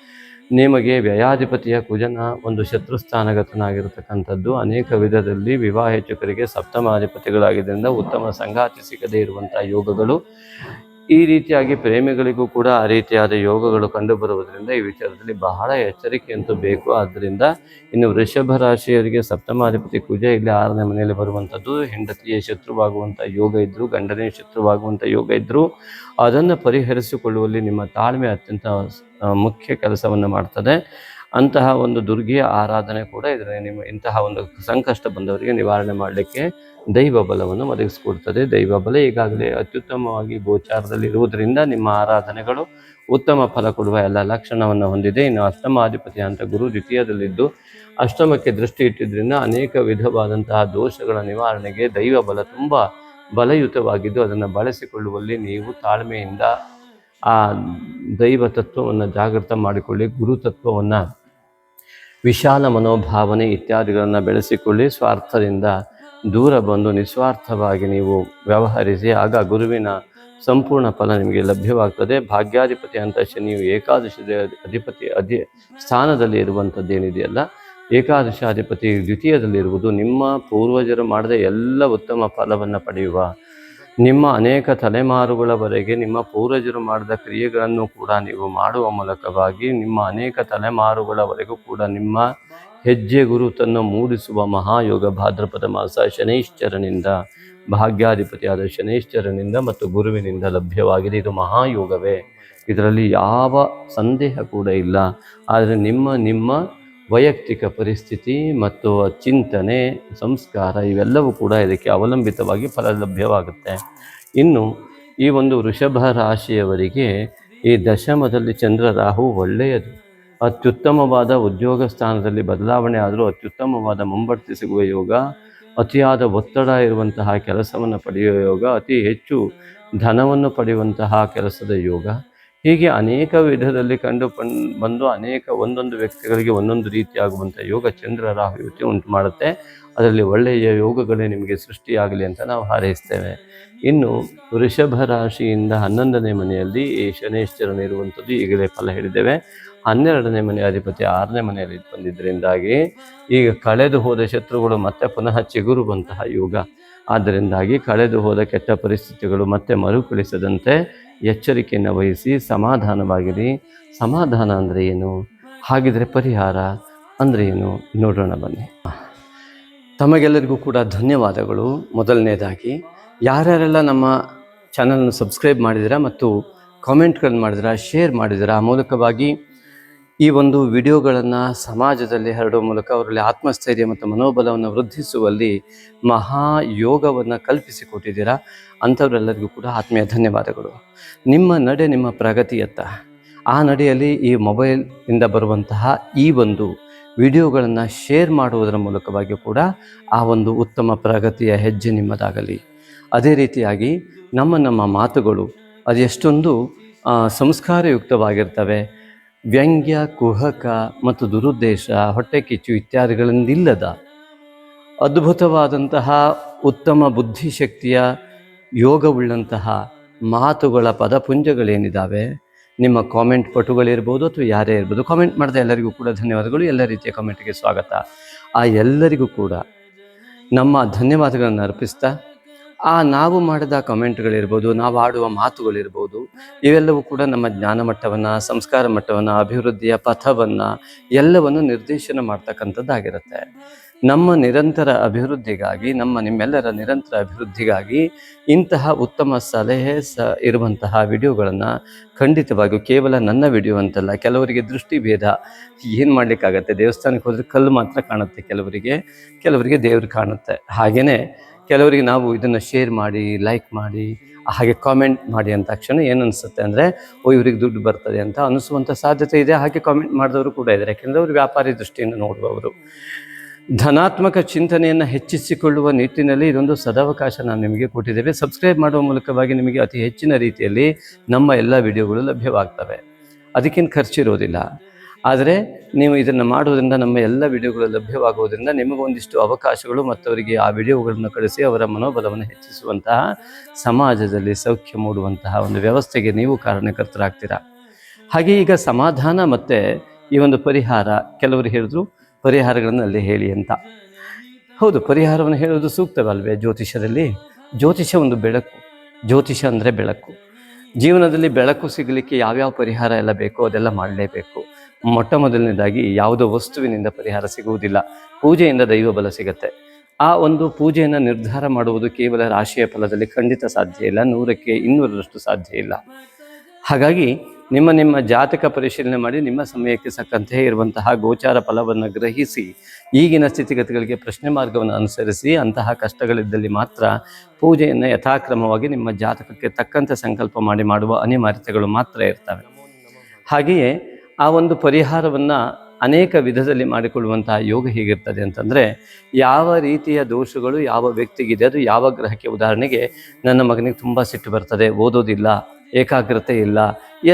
[SPEAKER 1] ನಿಮಗೆ ವ್ಯಯಾಧಿಪತಿಯ ಕುಜನ ಒಂದು ಶತ್ರು ಸ್ಥಾನಗತನಾಗಿರತಕ್ಕಂಥದ್ದು ಅನೇಕ ವಿಧದಲ್ಲಿ ವಿವಾಹ ಹೆಚ್ಚುಕರಿಗೆ ಸಪ್ತಮಾಧಿಪತಿಗಳಾಗಿದ್ದರಿಂದ ಉತ್ತಮ ಸಂಗಾತಿ ಸಿಗದೇ ಇರುವಂಥ ಯೋಗಗಳು ಈ ರೀತಿಯಾಗಿ ಪ್ರೇಮಿಗಳಿಗೂ ಕೂಡ ಆ ರೀತಿಯಾದ ಯೋಗಗಳು ಕಂಡುಬರುವುದರಿಂದ ಈ ವಿಚಾರದಲ್ಲಿ ಬಹಳ ಎಚ್ಚರಿಕೆಯಂತೂ ಬೇಕು. ಆದ್ದರಿಂದ ಇನ್ನು ವೃಷಭ ರಾಶಿಯವರಿಗೆ ಸಪ್ತಮಾಧಿಪತಿ ಕುಜ ಇಲ್ಲಿ ಆರನೇ ಮನೆಯಲ್ಲಿ ಬರುವಂಥದ್ದು. ಹೆಂಡತಿಯ ಶತ್ರುವಾಗುವಂಥ ಯೋಗ ಇದ್ದರೂ, ಗಂಡನೇ ಶತ್ರುವಾಗುವಂಥ ಯೋಗ ಇದ್ದರೂ ಅದನ್ನು ಪರಿಹರಿಸಿಕೊಳ್ಳುವಲ್ಲಿ ನಿಮ್ಮ ತಾಳ್ಮೆ ಅತ್ಯಂತ ಮುಖ್ಯ ಕೆಲಸವನ್ನು ಮಾಡ್ತದೆ. ಅಂತಹ ಒಂದು ದುರ್ಗೆಯ ಆರಾಧನೆ ಕೂಡ ಇದರ ನಿಮ್ಮ ಇಂತಹ ಒಂದು ಸಂಕಷ್ಟ ಬಂದವರಿಗೆ ನಿವಾರಣೆ ಮಾಡಲಿಕ್ಕೆ ದೈವ ಬಲವನ್ನು ಒದಗಿಸಿಕೊಡ್ತದೆ. ದೈವ ಬಲ ಈಗಾಗಲೇ ಅತ್ಯುತ್ತಮವಾಗಿ ಗೋಚಾರದಲ್ಲಿ ಇರುವುದರಿಂದ ನಿಮ್ಮ ಆರಾಧನೆಗಳು ಉತ್ತಮ ಫಲ ಕೊಡುವ ಎಲ್ಲ ಲಕ್ಷಣವನ್ನು ಹೊಂದಿದೆ. ಇನ್ನು ಅಷ್ಟಮಾಧಿಪತಿ ಅಂತ ಗುರು ದ್ವಿತೀಯದಲ್ಲಿದ್ದು ಅಷ್ಟಮಕ್ಕೆ ದೃಷ್ಟಿ ಇಟ್ಟಿದ್ದರಿಂದ ಅನೇಕ ವಿಧವಾದಂತಹ ದೋಷಗಳ ನಿವಾರಣೆಗೆ ದೈವ ಬಲ ತುಂಬ ಬಲಯುತವಾಗಿದ್ದು ಅದನ್ನು ಬಳಸಿಕೊಳ್ಳುವಲ್ಲಿ ನೀವು ತಾಳ್ಮೆಯಿಂದ ಆ ದೈವ ತತ್ವವನ್ನು ಜಾಗೃತ ಮಾಡಿಕೊಳ್ಳಿ, ಗುರು ತತ್ವವನ್ನು ವಿಶಾಲ ಮನೋಭಾವನೆ ಇತ್ಯಾದಿಗಳನ್ನು ಬೆಳೆಸಿಕೊಳ್ಳಿ, ಸ್ವಾರ್ಥದಿಂದ ದೂರ ಬಂದು ನಿಸ್ವಾರ್ಥವಾಗಿ ನೀವು ವ್ಯವಹರಿಸಿ, ಆಗ ಗುರುವಿನ ಸಂಪೂರ್ಣ ಫಲ ನಿಮಗೆ ಲಭ್ಯವಾಗ್ತದೆ. ಭಾಗ್ಯಾಧಿಪತಿ ಅಂತ ಶನಿಯು ಏಕಾದಶಿ ಅಧಿಪತಿ ಅಧಿ ಸ್ಥಾನದಲ್ಲಿ ಇರುವಂಥದ್ದು ಏನಿದೆಯಲ್ಲ ಏಕಾದಶಾಧಿಪತಿ ದ್ವಿತೀಯದಲ್ಲಿರುವುದು ನಿಮ್ಮ ಪೂರ್ವಜರು ಮಾಡಿದ ಎಲ್ಲ ಉತ್ತಮ ಫಲವನ್ನು ಪಡೆಯುವ ನಿಮ್ಮ ಅನೇಕ ತಲೆಮಾರುಗಳವರೆಗೆ ನಿಮ್ಮ ಪೂರ್ವಜರು ಮಾಡಿದ ಕ್ರಿಯೆಗಳನ್ನು ಕೂಡ ನೀವು ಮಾಡುವ ಮೂಲಕವಾಗಿ ನಿಮ್ಮ ಅನೇಕ ತಲೆಮಾರುಗಳವರೆಗೂ ಕೂಡ ನಿಮ್ಮ ಹೆಜ್ಜೆ ಗುರುತನ್ನು ಮೂಡಿಸುವ ಮಹಾಯೋಗ ಭಾದ್ರಪದ ಮಾಸ ಶನೈಶ್ಚರನಿಂದ, ಭಾಗ್ಯಾಧಿಪತಿಯಾದ ಶನೈಶ್ಚರನಿಂದ ಮತ್ತು ಗುರುವಿನಿಂದ ಲಭ್ಯವಾಗಿದೆ. ಇದು ಮಹಾಯೋಗವೇ. ಇದರಲ್ಲಿ ಯಾವ ಸಂದೇಹ ಕೂಡ ಇಲ್ಲ. ಆದರೆ ನಿಮ್ಮ ನಿಮ್ಮ ವೈಯಕ್ತಿಕ ಪರಿಸ್ಥಿತಿ ಮತ್ತು ಚಿಂತನೆ, ಸಂಸ್ಕಾರ ಇವೆಲ್ಲವೂ ಕೂಡ ಇದಕ್ಕೆ ಅವಲಂಬಿತವಾಗಿ ಫಲ ಲಭ್ಯವಾಗುತ್ತೆ ಇನ್ನು ಈ ಒಂದು ವೃಷಭ ರಾಶಿಯವರಿಗೆ ಈ ದಶಮದಲ್ಲಿ ಚಂದ್ರ ರಾಹು ಒಳ್ಳೆಯದು. ಅತ್ಯುತ್ತಮವಾದ ಉದ್ಯೋಗ ಸ್ಥಾನದಲ್ಲಿ ಬದಲಾವಣೆ ಆದರೂ ಅತ್ಯುತ್ತಮವಾದ ಮುಂಬಡ್ತಿ ಸಿಗುವ ಯೋಗ, ಅತಿಯಾದ ಒತ್ತಡ ಇರುವಂತಹ ಕೆಲಸವನ್ನು ಪಡೆಯುವ ಯೋಗ, ಅತಿ ಹೆಚ್ಚು ಧನವನ್ನು ಪಡೆಯುವಂತಹ ಕೆಲಸದ ಯೋಗ ಹೀಗೆ ಅನೇಕ ವಿಧದಲ್ಲಿ ಕಂಡು ಬಂದು ಅನೇಕ ಒಂದೊಂದು ವ್ಯಕ್ತಿಗಳಿಗೆ ಒಂದೊಂದು ರೀತಿಯಾಗುವಂಥ ಯೋಗ ಚಂದ್ರ ರಾಹು ಯುತಿ ಉಂಟು ಮಾಡುತ್ತೆ. ಅದರಲ್ಲಿ ಒಳ್ಳೆಯ ಯೋಗಗಳೇ ನಿಮಗೆ ಸೃಷ್ಟಿಯಾಗಲಿ ಅಂತ ನಾವು ಹಾರೈಸ್ತೇವೆ. ಇನ್ನು ವೃಷಭ ರಾಶಿಯಿಂದ ಹನ್ನೊಂದನೇ ಮನೆಯಲ್ಲಿ ಈ ಶನೇಶ್ವರನ ಇರುವಂಥದ್ದು ಈಗಲೇ ಫಲ ಹೇಳಿದ್ದೇವೆ ಹನ್ನೆರಡನೇ ಮನೆ ಅಧಿಪತಿ ಆರನೇ ಮನೆಯಲ್ಲಿ ಬಂದಿದ್ದರಿಂದಾಗಿ ಈಗ ಕಳೆದು ಹೋದ ಶತ್ರುಗಳು ಮತ್ತೆ ಪುನಃ ಚಿಗುರುವಂತಹ ಯೋಗ. ಆದ್ದರಿಂದಾಗಿ ಕಳೆದು ಹೋದ ಕೆಟ್ಟ ಪರಿಸ್ಥಿತಿಗಳು ಮತ್ತೆ ಮರುಕಳಿಸದಂತೆ ಎಚ್ಚರಿಕೆಯನ್ನು ವಹಿಸಿ ಸಮಾಧಾನವಾಗಿರಿ. ಸಮಾಧಾನ ಅಂದರೆ ಏನು? ಹಾಗಿದ್ರೆ ಪರಿಹಾರ ಅಂದರೆ ಏನು? ನೋಡೋಣ ಬನ್ನಿ. ತಮಗೆಲ್ಲರಿಗೂ ಕೂಡ ಧನ್ಯವಾದಗಳು. ಮೊದಲನೇದಾಗಿ, ಯಾರ್ಯಾರೆಲ್ಲ ನಮ್ಮ ಚಾನಲನ್ನು ಸಬ್ಸ್ಕ್ರೈಬ್ ಮಾಡಿದಿರಾ ಮತ್ತು ಕಾಮೆಂಟ್ಗಳನ್ನು ಮಾಡಿದಿರಾ ಶೇರ್ ಮಾಡಿದಿರಾ ಆ ಮೂಲಕವಾಗಿ ಈ ಒಂದು ವಿಡಿಯೋಗಳನ್ನು ಸಮಾಜದಲ್ಲಿ ಹರಡುವ ಮೂಲಕ ಅವರಲ್ಲಿ ಆತ್ಮಸ್ಥೈರ್ಯ ಮತ್ತು ಮನೋಬಲವನ್ನು ವೃದ್ಧಿಸುವಲ್ಲಿ ಮಹಾ ಯೋಗವನ್ನು ಕಲ್ಪಿಸಿಕೊಟ್ಟಿದ್ದೀರಾ? ಅಂಥವರೆಲ್ಲರಿಗೂ ಕೂಡ ಆತ್ಮೀಯ ಧನ್ಯವಾದಗಳು. ನಿಮ್ಮ ನಡೆ ನಿಮ್ಮ ಪ್ರಗತಿಯತ್ತ. ಆ ನಡೆಯಲ್ಲಿ ಈ ಮೊಬೈಲಿಂದ ಬರುವಂತಹ ಈ ಒಂದು ವಿಡಿಯೋಗಳನ್ನು ಶೇರ್ ಮಾಡುವುದರ ಮೂಲಕವಾಗಿ ಕೂಡ ಆ ಒಂದು ಉತ್ತಮ ಪ್ರಗತಿಯ ಹೆಜ್ಜೆ ನಿಮ್ಮದಾಗಲಿ. ಅದೇ ರೀತಿಯಾಗಿ ನಮ್ಮ ನಮ್ಮ ಮಾತುಗಳು ಅದೆಷ್ಟೊಂದು ಸಂಸ್ಕಾರಯುಕ್ತವಾಗಿರ್ತವೆ. ವ್ಯಂಗ್ಯ, ಕುಹಕ ಮತ್ತು ದುರುದ್ದೇಶ, ಹೊಟ್ಟೆ ಕಿಚ್ಚು ಇತ್ಯಾದಿಗಳಿಂದಿಲ್ಲದ ಅದ್ಭುತವಾದಂತಹ ಉತ್ತಮ ಬುದ್ಧಿಶಕ್ತಿಯ ಯೋಗವುಳ್ಳಂತಹ ಮಾತುಗಳ ಪದಪುಂಜಗಳೇನಿದ್ದಾವೆ ನಿಮ್ಮ ಕಾಮೆಂಟ್ ಪಟುಗಳಿರ್ಬೋದು ಅಥವಾ ಯಾರೇ ಇರ್ಬೋದು, ಕಾಮೆಂಟ್ ಮಾಡಿದ ಎಲ್ಲರಿಗೂ ಕೂಡ ಧನ್ಯವಾದಗಳು. ಎಲ್ಲ ರೀತಿಯ ಕಾಮೆಂಟ್ಗೆ ಸ್ವಾಗತ. ಆ ಎಲ್ಲರಿಗೂ ಕೂಡ ನಮ್ಮ ಧನ್ಯವಾದಗಳನ್ನು ಅರ್ಪಿಸ್ತಾ ಆ ನಾವು ಮಾಡಿದ ಕಮೆಂಟ್ಗಳಿರ್ಬೋದು, ನಾವು ಆಡುವ ಮಾತುಗಳಿರ್ಬೋದು, ಇವೆಲ್ಲವೂ ಕೂಡ ನಮ್ಮ ಜ್ಞಾನ ಮಟ್ಟವನ್ನು, ಸಂಸ್ಕಾರ ಮಟ್ಟವನ್ನು, ಅಭಿವೃದ್ಧಿಯ ಪಥವನ್ನು ಎಲ್ಲವನ್ನು ನಿರ್ದೇಶನ ಮಾಡ್ತಕ್ಕಂಥದ್ದಾಗಿರುತ್ತೆ. ನಮ್ಮ ನಿರಂತರ ಅಭಿವೃದ್ಧಿಗಾಗಿ, ನಮ್ಮ ನಿಮ್ಮೆಲ್ಲರ ನಿರಂತರ ಅಭಿವೃದ್ಧಿಗಾಗಿ ಇಂತಹ ಉತ್ತಮ ಸಲಹೆ ಸ ಇರುವಂತಹ ವಿಡಿಯೋಗಳನ್ನು ಖಂಡಿತವಾಗಿಯೂ ಕೇವಲ ನನ್ನ ವಿಡಿಯೋ ಅಂತಲ್ಲ, ಕೆಲವರಿಗೆ ದೃಷ್ಟಿ ಭೇದ ಏನು ಮಾಡಲಿಕ್ಕಾಗತ್ತೆ? ದೇವಸ್ಥಾನಕ್ಕೆ ಹೋದರೆ ಕಲ್ಲು ಮಾತ್ರ ಕಾಣುತ್ತೆ ಕೆಲವರಿಗೆ ಕೆಲವರಿಗೆ ದೇವರು ಕಾಣುತ್ತೆ. ಹಾಗೆಯೇ ಕೆಲವರಿಗೆ ನಾವು ಇದನ್ನು ಶೇರ್ ಮಾಡಿ ಲೈಕ್ ಮಾಡಿ, ಹಾಗೆ ಕಾಮೆಂಟ್ ಮಾಡಿ ಅಂತ ತಕ್ಷಣ ಏನು ಅನಿಸುತ್ತೆ ಅಂದರೆ, ಓ, ಇವ್ರಿಗೆ ದುಡ್ಡು ಬರ್ತದೆ ಅಂತ ಅನಿಸುವಂಥ ಸಾಧ್ಯತೆ ಇದೆ. ಹಾಗೆ ಕಾಮೆಂಟ್ ಮಾಡಿದವರು ಕೂಡ ಇದ್ದಾರೆ. ಯಾಕೆಂದರೆ ಅವರು ವ್ಯಾಪಾರಿ ದೃಷ್ಟಿಯಿಂದ ನೋಡುವವರು. ಧನಾತ್ಮಕ ಚಿಂತನೆಯನ್ನು ಹೆಚ್ಚಿಸಿಕೊಳ್ಳುವ ನಿಟ್ಟಿನಲ್ಲಿ ಇದೊಂದು ಸದಾವಕಾಶ ನಾನು ನಿಮಗೆ ಕೊಟ್ಟಿದ್ದೇವೆ. ಸಬ್ಸ್ಕ್ರೈಬ್ ಮಾಡುವ ಮೂಲಕವಾಗಿ ನಿಮಗೆ ಅತಿ ಹೆಚ್ಚಿನ ರೀತಿಯಲ್ಲಿ ನಮ್ಮ ಎಲ್ಲ ವಿಡಿಯೋಗಳು ಲಭ್ಯವಾಗ್ತವೆ. ಅದಕ್ಕೇನು ಖರ್ಚಿರೋದಿಲ್ಲ. ಆದರೆ ನೀವು ಇದನ್ನು ಮಾಡುವುದರಿಂದ ನಮ್ಮ ಎಲ್ಲ ವಿಡಿಯೋಗಳು ಲಭ್ಯವಾಗುವುದರಿಂದ ನಿಮಗೊಂದಿಷ್ಟು ಅವಕಾಶಗಳು ಮತ್ತು ಅವರಿಗೆ ಆ ವಿಡಿಯೋಗಳನ್ನು ಕಳಿಸಿ ಅವರ ಮನೋಬಲವನ್ನು ಹೆಚ್ಚಿಸುವಂತಹ ಸಮಾಜದಲ್ಲಿ ಸೌಖ್ಯ ಮೂಡುವಂತಹ ಒಂದು ವ್ಯವಸ್ಥೆಗೆ ನೀವು ಕಾರಣಕರ್ತರಾಗ್ತೀರಾ? ಹಾಗೆ ಈಗ ಸಮಾಧಾನ ಮತ್ತು ಈ ಒಂದು ಪರಿಹಾರ, ಕೆಲವರು ಹೇಳಿದ್ರು ಪರಿಹಾರಗಳನ್ನು ಅಲ್ಲಿ ಹೇಳಿ ಅಂತ. ಹೌದು, ಪರಿಹಾರವನ್ನು ಹೇಳೋದು ಸೂಕ್ತವಲ್ವೇ ಜ್ಯೋತಿಷ್ಯದಲ್ಲಿ? ಜ್ಯೋತಿಷ ಒಂದು ಬೆಳಕು. ಜ್ಯೋತಿಷ ಅಂದರೆ ಬೆಳಕು. ಜೀವನದಲ್ಲಿ ಬೆಳಕು ಸಿಗಲಿಕ್ಕೆ ಯಾವ್ಯಾವ ಪರಿಹಾರ ಎಲ್ಲ ಬೇಕೋ ಅದೆಲ್ಲ ಮಾಡಲೇಬೇಕು. ಮೊಟ್ಟ ಮೊದಲನೇದಾಗಿ ಯಾವುದೋ ವಸ್ತುವಿನಿಂದ ಪರಿಹಾರ ಸಿಗುವುದಿಲ್ಲ. ಪೂಜೆಯಿಂದ ದೈವ ಬಲ ಸಿಗತ್ತೆ. ಆ ಒಂದು ಪೂಜೆಯನ್ನು ನಿರ್ಧಾರ ಮಾಡುವುದು ಕೇವಲ ರಾಶಿಯ ಫಲದಲ್ಲಿ ಖಂಡಿತ ಸಾಧ್ಯ ಇಲ್ಲ. ನೂರಕ್ಕೆ ಇನ್ನೂರರಷ್ಟು ಸಾಧ್ಯ ಇಲ್ಲ. ಹಾಗಾಗಿ ನಿಮ್ಮ ನಿಮ್ಮ ಜಾತಕ ಪರಿಶೀಲನೆ ಮಾಡಿ ನಿಮ್ಮ ಸಮಯಕ್ಕೆ ಸಕ್ಕಂತೆ ಇರುವಂತಹ ಗೋಚಾರ ಫಲವನ್ನು ಗ್ರಹಿಸಿ, ಈಗಿನ ಸ್ಥಿತಿಗತಿಗಳಿಗೆ ಪ್ರಶ್ನೆ ಮಾರ್ಗವನ್ನು ಅನುಸರಿಸಿ, ಅಂತಹ ಕಷ್ಟಗಳಿದ್ದಲ್ಲಿ ಮಾತ್ರ ಪೂಜೆಯನ್ನು ಯಥಾಕ್ರಮವಾಗಿ ನಿಮ್ಮ ಜಾತಕಕ್ಕೆ ತಕ್ಕಂತೆ ಸಂಕಲ್ಪ ಮಾಡಿ ಮಾಡುವ ಅನಿವಾರ್ಯತೆಗಳು ಮಾತ್ರ ಇರ್ತವೆ. ಹಾಗೆಯೇ ಆ ಒಂದು ಪರಿಹಾರವನ್ನು ಅನೇಕ ವಿಧದಲ್ಲಿ ಮಾಡಿಕೊಳ್ಳುವಂತಹ ಯೋಗ ಹೇಗಿರ್ತದೆ ಅಂತಂದರೆ ಯಾವ ರೀತಿಯ ದೋಷಗಳು ಯಾವ ವ್ಯಕ್ತಿಗಿದೆ, ಅದು ಯಾವ ಗ್ರಹಕ್ಕೆ ಉದಾಹರಣೆಗೆ ನನ್ನ ಮಗನಿಗೆ ತುಂಬ ಸಿಟ್ಟು ಬರ್ತದೆ, ಓದೋದಿಲ್ಲ, ಏಕಾಗ್ರತೆ ಇಲ್ಲ,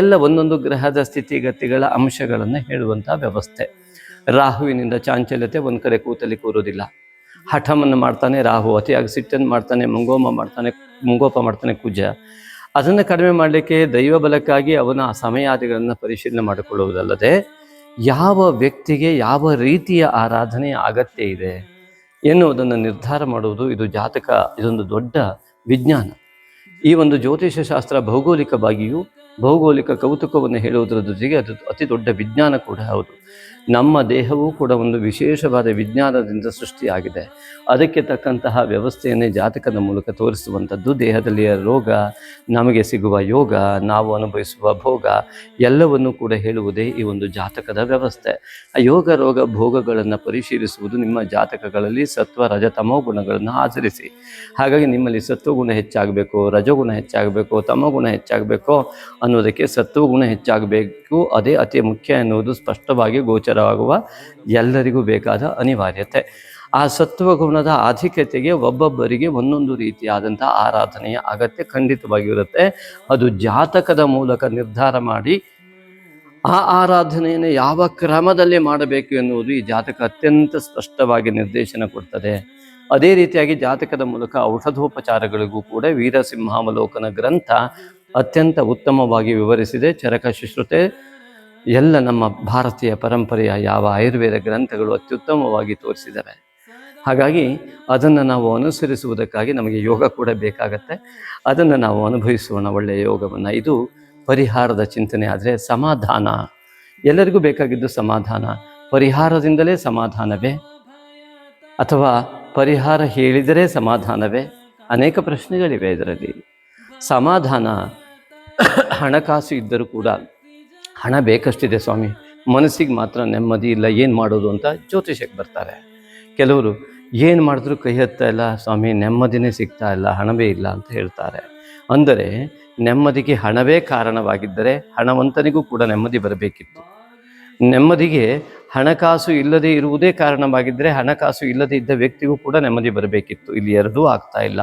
[SPEAKER 1] ಎಲ್ಲ ಒಂದೊಂದು ಗ್ರಹದ ಸ್ಥಿತಿಗತಿಗಳ ಅಂಶಗಳನ್ನು ಹೇಳುವಂಥ ವ್ಯವಸ್ಥೆ. ರಾಹುವಿನಿಂದ ಚಾಂಚಲ್ಯತೆ ಒಂದು ಕಡೆ ಕೂತಲ್ಲಿ ಕೂರೋದಿಲ್ಲ. ಹಠವನ್ನು ಮಾಡ್ತಾನೆ ರಾಹು, ಅತಿಯಾಗಿ ಸಿಟ್ಟನ್ನು ಮಾಡ್ತಾನೆ, ಮುಂಗೋಮ ಮಾಡ್ತಾನೆ, ಮುಂಗೋಪ ಮಾಡ್ತಾನೆ ಕುಜ. ಅದನ್ನು ಕಡಿಮೆ ಮಾಡಲಿಕ್ಕೆ ದೈವ ಬಲಕ್ಕಾಗಿ ಅವನ ಸಮಯಾದಿಗಳನ್ನು ಪರಿಶೀಲನೆ ಮಾಡಿಕೊಳ್ಳುವುದಲ್ಲದೆ ಯಾವ ವ್ಯಕ್ತಿಗೆ ಯಾವ ರೀತಿಯ ಆರಾಧನೆಯ ಅಗತ್ಯ ಇದೆ ಎನ್ನುವುದನ್ನು ನಿರ್ಧಾರ ಮಾಡುವುದು ಇದು ಜಾತಕ, ಇದೊಂದು ದೊಡ್ಡ ವಿಜ್ಞಾನ. ಈ ಒಂದು ಜ್ಯೋತಿಷ್ಯ ಶಾಸ್ತ್ರ ಭೌಗೋಳಿಕವಾಗಿಯೂ ಭೌಗೋಳಿಕ ಕೌತುಕವನ್ನು ಹೇಳುವುದರ ಜೊತೆಗೆ ಅದು ಅತಿ ದೊಡ್ಡ ವಿಜ್ಞಾನ ಕೂಡ ಹೌದು. ನಮ್ಮ ದೇಹವೂ ಕೂಡ ಒಂದು ವಿಶೇಷವಾದ ವಿಜ್ಞಾನದಿಂದ ಸೃಷ್ಟಿಯಾಗಿದೆ. ಅದಕ್ಕೆ ತಕ್ಕಂತಹ ವ್ಯವಸ್ಥೆಯನ್ನೇ ಜಾತಕದ ಮೂಲಕ ತೋರಿಸುವಂಥದ್ದು ದೇಹದಲ್ಲಿಯ ರೋಗ, ನಮಗೆ ಸಿಗುವ ಯೋಗ, ನಾವು ಅನುಭವಿಸುವ ಭೋಗ, ಎಲ್ಲವನ್ನು ಕೂಡ ಹೇಳುವುದೇ ಈ ಒಂದು ಜಾತಕದ ವ್ಯವಸ್ಥೆ. ಆ ಯೋಗ, ರೋಗ, ಭೋಗಗಳನ್ನು ಪರಿಶೀಲಿಸುವುದು ನಿಮ್ಮ ಜಾತಕಗಳಲ್ಲಿ ಸತ್ವ, ರಜ, ತಮೋ ಗುಣಗಳನ್ನು ಆಚರಿಸಿ. ಹಾಗಾಗಿ ನಿಮ್ಮಲ್ಲಿ ಸತ್ವಗುಣ ಹೆಚ್ಚಾಗಬೇಕು ರಜಗುಣ ಹೆಚ್ಚಾಗಬೇಕು ತಮೋಗುಣ ಹೆಚ್ಚಾಗಬೇಕು ಅನ್ನೋದಕ್ಕೆ ಸತ್ವಗುಣ ಹೆಚ್ಚಾಗಬೇಕು, ಅದೇ ಅತಿ ಮುಖ್ಯ ಎನ್ನುವುದು ಸ್ಪಷ್ಟವಾಗಿ ಗೋಚರವಾಗುವ ಎಲ್ಲರಿಗೂ ಬೇಕಾದ ಅನಿವಾರ್ಯತೆ. ಆ ಸತ್ವಗುಣದ ಆಧಿಕ್ಯತೆಗೆ ಒಬ್ಬೊಬ್ಬರಿಗೆ ಒಂದೊಂದು ರೀತಿಯಾದಂಥ ಆರಾಧನೆಯ ಅಗತ್ಯ ಖಂಡಿತವಾಗಿರುತ್ತೆ. ಅದು ಜಾತಕದ ಮೂಲಕ ನಿರ್ಧಾರ ಮಾಡಿ ಆ ಆರಾಧನೆಯನ್ನು ಯಾವ ಕ್ರಮದಲ್ಲಿ ಮಾಡಬೇಕು ಎನ್ನುವುದು ಈ ಜಾತಕ ಅತ್ಯಂತ ಸ್ಪಷ್ಟವಾಗಿ ನಿರ್ದೇಶನ ಕೊಡ್ತದೆ. ಅದೇ ರೀತಿಯಾಗಿ ಜಾತಕದ ಮೂಲಕ ಔಷಧೋಪಚಾರಗಳಿಗೂ ಕೂಡ ವೀರಸಿಂಹಾವಲೋಕನ ಗ್ರಂಥ ಅತ್ಯಂತ ಉತ್ತಮವಾಗಿ ವಿವರಿಸಿದೆ. ಚರಕ ಶುಶ್ರುತೆ ಎಲ್ಲ ನಮ್ಮ ಭಾರತೀಯ ಪರಂಪರೆಯ ಯಾವ ಆಯುರ್ವೇದ ಗ್ರಂಥಗಳು ಅತ್ಯುತ್ತಮವಾಗಿ ತೋರಿಸಿದ್ದಾವೆ. ಹಾಗಾಗಿ ಅದನ್ನು ನಾವು ಅನುಸರಿಸುವುದಕ್ಕಾಗಿ ನಮಗೆ ಯೋಗ ಕೂಡ ಬೇಕಾಗತ್ತೆ. ಅದನ್ನು ನಾವು ಅನುಭವಿಸೋಣ ಒಳ್ಳೆಯ ಯೋಗವನ್ನು. ಇದು ಪರಿಹಾರದ ಚಿಂತನೆ ಆದರೆ ಸಮಾಧಾನ. ಎಲ್ಲರಿಗೂ ಬೇಕಾಗಿದ್ದು ಸಮಾಧಾನ. ಪರಿಹಾರದಿಂದಲೇ ಸಮಾಧಾನವೇ? ಅಥವಾ ಪರಿಹಾರ ಹೇಳಿದರೆ ಸಮಾಧಾನವೇ? ಅನೇಕ ಪ್ರಶ್ನೆಗಳಿವೆ ಇದರಲ್ಲಿ. ಸಮಾಧಾನ, ಹಣಕಾಸು ಇದ್ದರೂ ಕೂಡ ಹಣ ಬೇಕಷ್ಟಿದೆ ಸ್ವಾಮಿ. ಮನಸ್ಸಿಗೆ ಮಾತ್ರ ನೆಮ್ಮದಿ ಇಲ್ಲ, ಏನು ಮಾಡೋದು ಅಂತ ಜ್ಯೋತಿಷಕ್ಕೆ ಬರ್ತಾರೆ. ಕೆಲವರು ಏನು ಮಾಡಿದ್ರು ಕೈ ಹತ್ತಾ ಇಲ್ಲ, ಸ್ವಾಮಿ, ನೆಮ್ಮದಿನೇ ಸಿಗ್ತಾ ಇಲ್ಲ, ಹಣವೇ ಇಲ್ಲ ಅಂತ ಹೇಳ್ತಾರೆ. ಅಂದರೆ ನೆಮ್ಮದಿಗೆ ಹಣವೇ ಕಾರಣವಾಗಿದ್ದರೆ ಹಣವಂತನಿಗೂ ಕೂಡ ನೆಮ್ಮದಿ ಬರಬೇಕಿತ್ತು. ನೆಮ್ಮದಿಗೆ ಹಣಕಾಸು ಇಲ್ಲದೆ ಇರುವುದೇ ಕಾರಣವಾಗಿದ್ದರೆ ಹಣಕಾಸು ಇಲ್ಲದೆ ಇದ್ದ ವ್ಯಕ್ತಿಗೂ ಕೂಡ ನೆಮ್ಮದಿ ಬರಬೇಕಿತ್ತು. ಇಲ್ಲಿ ಎರಡೂ ಆಗ್ತಾ ಇಲ್ಲ.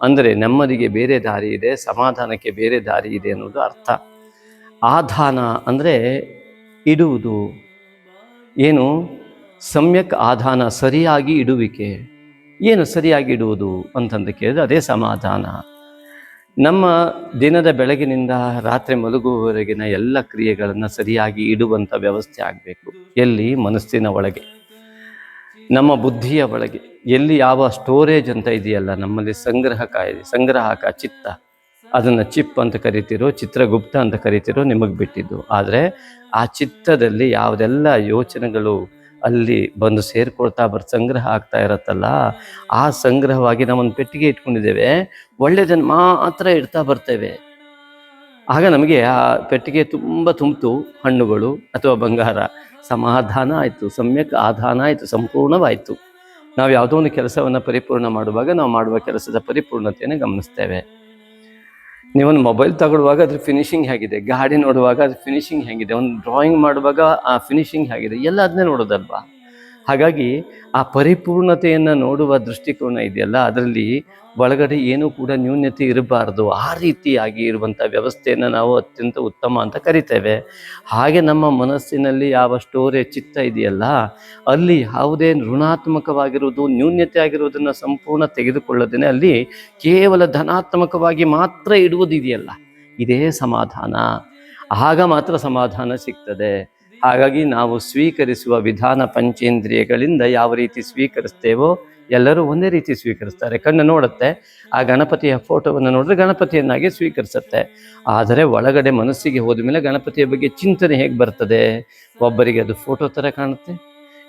[SPEAKER 1] ಅಂದರೆ ನೆಮ್ಮದಿಗೆ ಬೇರೆ ದಾರಿ ಇದೆ, ಸಮಾಧಾನಕ್ಕೆ ಬೇರೆ ದಾರಿ ಇದೆ ಅನ್ನೋದು ಅರ್ಥ. ಆಧಾನ ಅಂದರೆ ಇಡುವುದು. ಏನು? ಸಮ್ಯಕ್ ಆಧಾನ ಸರಿಯಾಗಿ ಇಡುವಿಕೆ. ಏನು ಸರಿಯಾಗಿ ಇಡುವುದು ಅಂತಂದು ಕೇಳಿದ್ರೆ ಅದೇ ಸಮಾಧಾನ. ನಮ್ಮ ದಿನದ ಬೆಳಗಿನಿಂದ ರಾತ್ರಿ ಮಲಗುವವರೆಗಿನ ಎಲ್ಲ ಕ್ರಿಯೆಗಳನ್ನು ಸರಿಯಾಗಿ ಇಡುವಂಥ ವ್ಯವಸ್ಥೆ ಆಗಬೇಕು. ಎಲ್ಲಿ? ಮನಸ್ಸಿನ ಒಳಗೆ. ನಮ್ಮ ಬುದ್ಧಿಯ ಒಳಗೆ. ಎಲ್ಲಿ ಯಾವ ಸ್ಟೋರೇಜ್ ಅಂತ ಇದೆಯಲ್ಲ, ನಮ್ಮಲ್ಲಿ ಸಂಗ್ರಹಕ ಇದೆ ಸಂಗ್ರಹಕ ಚಿತ್ತ. ಅದನ್ನು ಚಿಪ್ ಅಂತ ಕರಿತಿರೋ, ಚಿತ್ರಗುಪ್ತ ಅಂತ ಕರಿತಿರೋ ನಿಮಗೆ ಬಿಟ್ಟಿದ್ದು. ಆದರೆ ಆ ಚಿತ್ತದಲ್ಲಿ ಯಾವುದೆಲ್ಲ ಯೋಚನೆಗಳು ಅಲ್ಲಿ ಬಂದು ಸೇರಿಕೊಳ್ತಾ ಬರ್, ಸಂಗ್ರಹ ಆಗ್ತಾ ಇರತ್ತಲ್ಲ, ಆ ಸಂಗ್ರಹವಾಗಿ ನಾವೊಂದು ಪೆಟ್ಟಿಗೆ ಇಟ್ಕೊಂಡಿದ್ದೇವೆ. ಒಳ್ಳೆಯದನ್ನು ಮಾತ್ರ ಇಡ್ತಾ ಬರ್ತೇವೆ. ಆಗ ನಮಗೆ ಆ ಪೆಟ್ಟಿಗೆ ತುಂಬ ತುಂಬಿತು, ಹಣ್ಣುಗಳು ಅಥವಾ ಬಂಗಾರ. ಸಮಾಧಾನ ಆಯಿತು, ಸಮ್ಯಕ್ ಆಧಾನ ಆಯಿತು, ಸಂಪೂರ್ಣವಾಯಿತು. ನಾವು ಯಾವುದೋ ಒಂದು ಕೆಲಸವನ್ನು ಪರಿಪೂರ್ಣ ಮಾಡುವಾಗ, ನಾವು ಮಾಡುವ ಕೆಲಸದ ಪರಿಪೂರ್ಣತೆಯನ್ನು ಗಮನಿಸ್ತೇವೆ. ನೀವೊಂದು ಮೊಬೈಲ್ ತಗೊಳ್ಳುವಾಗ ಅದ್ರ ಫಿನಿಶಿಂಗ್ ಹೇಗಿದೆ, ಗಾಡಿ ನೋಡುವಾಗ ಅದ್ರ ಫಿನಿಶಿಂಗ್ ಹೇಗಿದೆ, ಒಂದು ಡ್ರಾಯಿಂಗ್ ಮಾಡುವಾಗ ಆ ಫಿನಿಶಿಂಗ್ ಹೇಗಿದೆ, ಎಲ್ಲ ಅದನ್ನೇ ನೋಡೋದಲ್ವಾ? ಹಾಗಾಗಿ ಆ ಪರಿಪೂರ್ಣತೆಯನ್ನು ನೋಡುವ ದೃಷ್ಟಿಕೋನ ಇದೆಯಲ್ಲ, ಅದರಲ್ಲಿ ಒಳಗಡೆ ಏನೂ ಕೂಡ ನ್ಯೂನ್ಯತೆ ಇರಬಾರ್ದು. ಆ ರೀತಿಯಾಗಿ ಇರುವಂಥ ವ್ಯವಸ್ಥೆಯನ್ನು ನಾವು ಅತ್ಯಂತ ಉತ್ತಮ ಅಂತ ಕರಿತೇವೆ. ಹಾಗೆ ನಮ್ಮ ಮನಸ್ಸಿನಲ್ಲಿ ಯಾವ ಸ್ಟೋರೇಜ್ ಚಿತ್ತ ಇದೆಯಲ್ಲ, ಅಲ್ಲಿ ಯಾವುದೇ ಋಣಾತ್ಮಕವಾಗಿರುವುದು ನ್ಯೂನ್ಯತೆ ಆಗಿರುವುದನ್ನು ಸಂಪೂರ್ಣ ತೆಗೆದುಕೊಳ್ಳದೇನೆ ಅಲ್ಲಿ ಕೇವಲ ಧನಾತ್ಮಕವಾಗಿ ಮಾತ್ರ ಇಡುವುದಿದೆಯಲ್ಲ. ಇದೇ ಸಮಾಧಾನ. ಆಗ ಮಾತ್ರ ಸಮಾಧಾನ ಸಿಗ್ತದೆ. ಹಾಗಾಗಿ ನಾವು ಸ್ವೀಕರಿಸುವ ವಿಧಾನ ಪಂಚೇಂದ್ರಿಯಗಳಿಂದ ಯಾವ ರೀತಿ ಸ್ವೀಕರಿಸ್ತೇವೋ ಎಲ್ಲರೂ ಒಂದೇ ರೀತಿ ಸ್ವೀಕರಿಸ್ತಾರೆ. ಕಣ್ಣು ನೋಡುತ್ತೆ, ಆ ಗಣಪತಿಯ ಫೋಟೋವನ್ನು ನೋಡಿದ್ರೆ ಗಣಪತಿಯನ್ನಾಗಿ ಸ್ವೀಕರಿಸುತ್ತೆ. ಆದರೆ ಒಳಗಡೆ ಮನಸ್ಸಿಗೆ ಹೋದ ಮೇಲೆ ಗಣಪತಿಯ ಬಗ್ಗೆ ಚಿಂತನೆ ಹೇಗೆ ಬರ್ತದೆ? ಒಬ್ಬರಿಗೆ ಅದು ಫೋಟೋ ಥರ ಕಾಣುತ್ತೆ,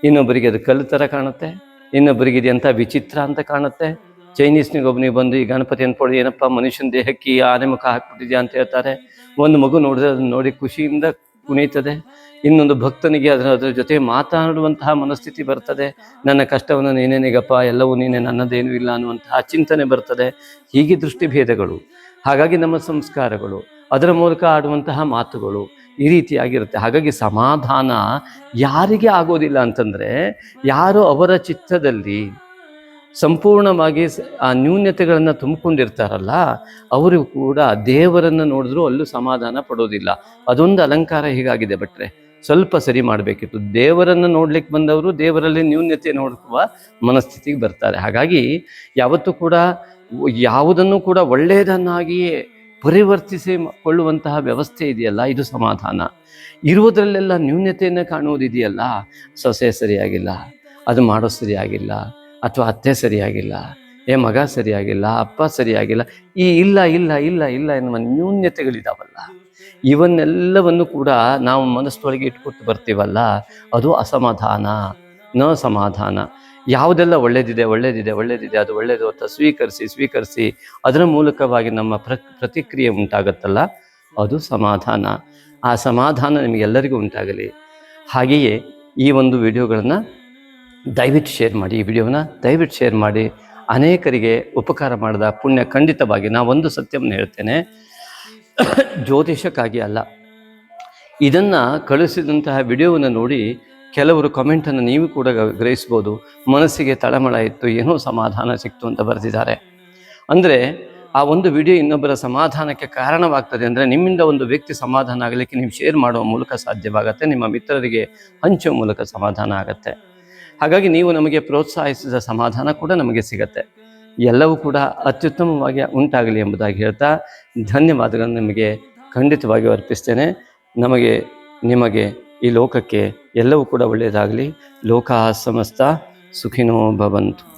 [SPEAKER 1] ಇನ್ನೊಬ್ಬರಿಗೆ ಅದು ಕಲ್ಲು ಥರ ಕಾಣುತ್ತೆ, ಇನ್ನೊಬ್ಬರಿಗೆ ಇದು ಎಂಥ ವಿಚಿತ್ರ ಅಂತ ಕಾಣುತ್ತೆ. ಚೈನೀಸ್ನಿಗೆ ಒಬ್ಬನಿಗೆ ಬಂದು ಈ ಗಣಪತಿ ಅಂದ್ಕೊಳ್ಳಿ ಏನಪ್ಪ ಮನುಷ್ಯನ ದೇಹಕ್ಕೆ ಆನೆ ಮುಖ ಹಾಕ್ಬಿಟ್ಟಿದ್ಯಾ ಅಂತ ಹೇಳ್ತಾರೆ. ಒಂದು ಮಗು ನೋಡಿದ್ರೆ ಅದನ್ನ ನೋಡಿ ಖುಷಿಯಿಂದ ಕುಣಿತದೆ ಇನ್ನೊಂದು ಭಕ್ತನಿಗೆ ಅದರ ಅದರ ಜೊತೆ ಮಾತಾಡುವಂತಹ ಮನಸ್ಥಿತಿ ಬರ್ತದೆ. ನನ್ನ ಕಷ್ಟವನ್ನು ನೀನೇನಿಗಪ್ಪ, ಎಲ್ಲವೂ ನೀನೇ, ನನ್ನದೇನೂ ಇಲ್ಲ ಅನ್ನುವಂತಹ ಚಿಂತನೆ ಬರ್ತದೆ. ಹೀಗೆ ದೃಷ್ಟಿಭೇದಗಳು. ಹಾಗಾಗಿ ನಮ್ಮ ಸಂಸ್ಕಾರಗಳು, ಅದರ ಮೂಲಕ ಆಡುವಂತಹ ಮಾತುಗಳು ಈ ರೀತಿಯಾಗಿರುತ್ತೆ. ಹಾಗಾಗಿ ಸಮಾಧಾನ ಯಾರಿಗೆ ಆಗೋದಿಲ್ಲ ಅಂತಂದರೆ, ಯಾರು ಅವರ ಚಿತ್ತದಲ್ಲಿ ಸಂಪೂರ್ಣವಾಗಿ ಆ ನ್ಯೂನ್ಯತೆಗಳನ್ನು ತುಂಬಿಕೊಂಡಿರ್ತಾರಲ್ಲ, ಅವರು ಕೂಡ ದೇವರನ್ನು ನೋಡಿದ್ರೂ ಅಲ್ಲೂ ಸಮಾಧಾನ ಪಡೋದಿಲ್ಲ. ಅದೊಂದು ಅಲಂಕಾರ ಹೀಗಾಗಿದೆ ಬಟ್ರೆ ಸ್ವಲ್ಪ ಸರಿ ಮಾಡಬೇಕಿತ್ತು. ದೇವರನ್ನು ನೋಡ್ಲಿಕ್ಕೆ ಬಂದವರು ದೇವರಲ್ಲಿ ನ್ಯೂನ್ಯತೆ ನೋಡುವ ಮನಸ್ಥಿತಿಗೆ ಬರ್ತಾರೆ. ಹಾಗಾಗಿ ಯಾವತ್ತೂ ಕೂಡ ಯಾವುದನ್ನು ಕೂಡ ಒಳ್ಳೆಯದನ್ನಾಗಿಯೇ ಪರಿವರ್ತಿಸಿ ಕೊಳ್ಳುವಂತಹ ವ್ಯವಸ್ಥೆ ಇದೆಯಲ್ಲ, ಇದು ಸಮಾಧಾನ. ಇರುವುದರಲ್ಲೆಲ್ಲ ನ್ಯೂನ್ಯತೆಯನ್ನು ಕಾಣುವುದಿದೆಯಲ್ಲ ಸೊಸೆ ಸರಿಯಾಗಿಲ್ಲ, ಅದು ಮಾಡೋ ಸರಿಯಾಗಿಲ್ಲ ಅಥವಾ ಅತ್ತೆ ಸರಿಯಾಗಿಲ್ಲ, ಏ ಮಗ ಸರಿಯಾಗಿಲ್ಲ, ಅಪ್ಪ ಸರಿಯಾಗಿಲ್ಲ ಈ ಇಲ್ಲ ಇಲ್ಲ ಇಲ್ಲ ಇಲ್ಲ ಎನ್ನುವ ನ್ಯೂನ್ಯತೆಗಳಿದಾವಲ್ಲ. ಇವನ್ನೆಲ್ಲವನ್ನು ಕೂಡ ನಾವು ಮನಸ್ಸೊಳಗೆ ಇಟ್ಕೊಟ್ಟು ಬರ್ತೀವಲ್ಲ, ಅದು ಅಸಮಾಧಾನ, ನ ಸಮಾಧಾನ. ಯಾವುದೆಲ್ಲ ಒಳ್ಳೆಯದಿದೆ ಒಳ್ಳೇದಿದೆ ಒಳ್ಳೇದಿದೆ, ಅದು ಒಳ್ಳೇದು ಅಂತ ಸ್ವೀಕರಿಸಿ ಸ್ವೀಕರಿಸಿ, ಅದರ ಮೂಲಕವಾಗಿ ನಮ್ಮ ಪ್ರ, ಪ್ರತಿಕ್ರಿಯೆ ಉಂಟಾಗತ್ತಲ್ಲ, ಅದು ಸಮಾಧಾನ. ಆ ಸಮಾಧಾನ ನಿಮಗೆಲ್ಲರಿಗೂ ಉಂಟಾಗಲಿ. ಹಾಗೆಯೇ ಈ ಒಂದು ವಿಡಿಯೋಗಳನ್ನು ದಯವಿಟ್ಟು ಶೇರ್ ಮಾಡಿ ಈ ವಿಡಿಯೋನ ದಯವಿಟ್ಟು ಶೇರ್ ಮಾಡಿ. ಅನೇಕರಿಗೆ ಉಪಕಾರ ಮಾಡಿದ ಪುಣ್ಯ ಖಂಡಿತವಾಗಿ ನಾವೊಂದು ಸತ್ಯವನ್ನು ಹೇಳ್ತೇನೆ ಜ್ಯೋತಿಷಕ್ಕಾಗಿ ಅಲ್ಲ. ಇದನ್ನು ಕಳಿಸಿದಂತಹ ವಿಡಿಯೋವನ್ನು ನೋಡಿ ಕೆಲವರು ಕಮೆಂಟನ್ನು ನೀವು ಕೂಡ ಗ್ರಹಿಸ್ಬೋದು. ಮನಸ್ಸಿಗೆ ತಳಮಳ ಇತ್ತು, ಏನೋ ಸಮಾಧಾನ ಸಿಕ್ತು ಅಂತ ಬರೆದಿದ್ದಾರೆ. ಅಂದರೆ ಆ ಒಂದು ವಿಡಿಯೋ ಇನ್ನೊಬ್ಬರ ಸಮಾಧಾನಕ್ಕೆ ಕಾರಣವಾಗ್ತದೆ ಅಂದರೆ ನಿಮ್ಮಿಂದ ಒಂದು ವ್ಯಕ್ತಿ ಸಮಾಧಾನ ಆಗಲಿಕ್ಕೆ ನೀವು ಶೇರ್ ಮಾಡುವ ಮೂಲಕ ಸಾಧ್ಯವಾಗುತ್ತೆ, ನಿಮ್ಮ ಮಿತ್ರರಿಗೆ ಹಂಚುವ ಮೂಲಕ ಸಮಾಧಾನ ಆಗತ್ತೆ. ಹಾಗಾಗಿ ನೀವು ನಮಗೆ ಪ್ರೋತ್ಸಾಹಿಸಿದ ಸಮಾಧಾನ ಕೂಡ ನಮಗೆ ಸಿಗತ್ತೆ. ಎಲ್ಲವೂ ಕೂಡ ಅತ್ಯುತ್ತಮವಾಗಿ ಉಂಟಾಗಲಿ ಎಂಬುದಾಗಿ ಹೇಳ್ತಾ ಧನ್ಯವಾದಗಳನ್ನು ನಿಮಗೆ ಖಂಡಿತವಾಗಿ ಅರ್ಪಿಸ್ತೇನೆ. ನಮಗೆ, ನಿಮಗೆ ಈ ಲೋಕಕ್ಕೆ ಎಲ್ಲವೂ ಕೂಡ ಒಳ್ಳೆಯದಾಗಲಿ. ಲೋಕ ಸಮಸ್ತ ಸುಖಿನೋ ಭವಂತು.